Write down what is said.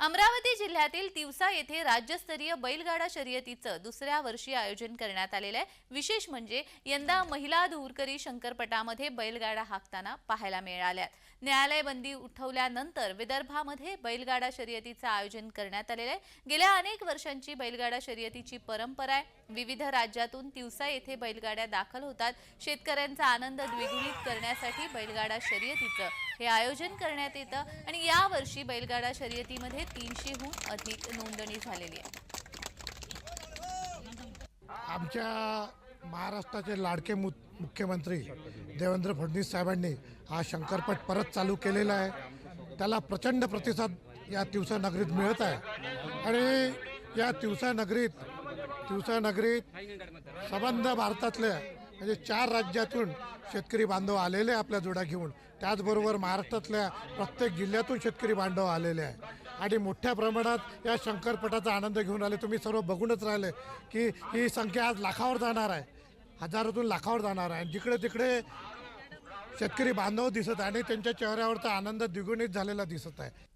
अमरावती जिल्ह्यातील तिवसा येथे राज्यस्तरीय बैलगाडा शर्यतीचं दुसऱ्या वर्षी आयोजन करण्यात आलेलं आहे. विशेष म्हणजे यंदा महिला धुरकरी शंकरपटामध्ये बैलगाडा हाकताना पाहायला मिळाल्यात. न्यायालय बंदी उठवल्यानंतर विदर्भामध्ये बैलगाडा शर्यतीचं आयोजन करण्यात आलेलं आहे. गेल्या अनेक वर्षांची बैलगाडा शर्यतीची परंपरा आहे. विविध राज्यातून तिवसा येथे बैलगाड्या दाखल होतात. शेतकऱ्यांचा आनंद द्विगुणित करण्यासाठी बैलगाडा शर्यतीचं हे आयोजन करण्यात येतं आणि यावर्षी बैलगाडा शर्यतीमध्ये तीनशेहून अधिक नोंदणी झालेली आहे. आमच्या महाराष्ट्राचे लाडके मु मुख्यमंत्री देवेंद्र फडणवीस साहेबांनी हा शंकरपट परत चालू केलेला आहे. त्याला प्रचंड प्रतिसाद या तिवसा नगरीत मिळत आहे. आणि या तिवसा नगरीत तिवसा नगरीत संबंध भारतातल्या म्हणजे चार राज्यातून शेतकरी बांधव आलेले आहे आपल्या जोड्या घेऊन. त्याचबरोबर महाराष्ट्रातल्या प्रत्येक जिल्ह्यातून शेतकरी बांधव आलेले आहे. आणि मोठ्या प्रमाणात या शंकरपटाचा आनंद घेऊन आले. तुम्ही सर्व बघूनच राहिले की ही संख्या आज लाखावर जाणार आहे. हजारातून लाखावर जाणार आहे. आणि जिकडे तिकडे शेतकरी बांधव दिसत आहे आणि त्यांच्या चेहऱ्यावरचा आनंद द्विगुणित झालेला दिसत आहे.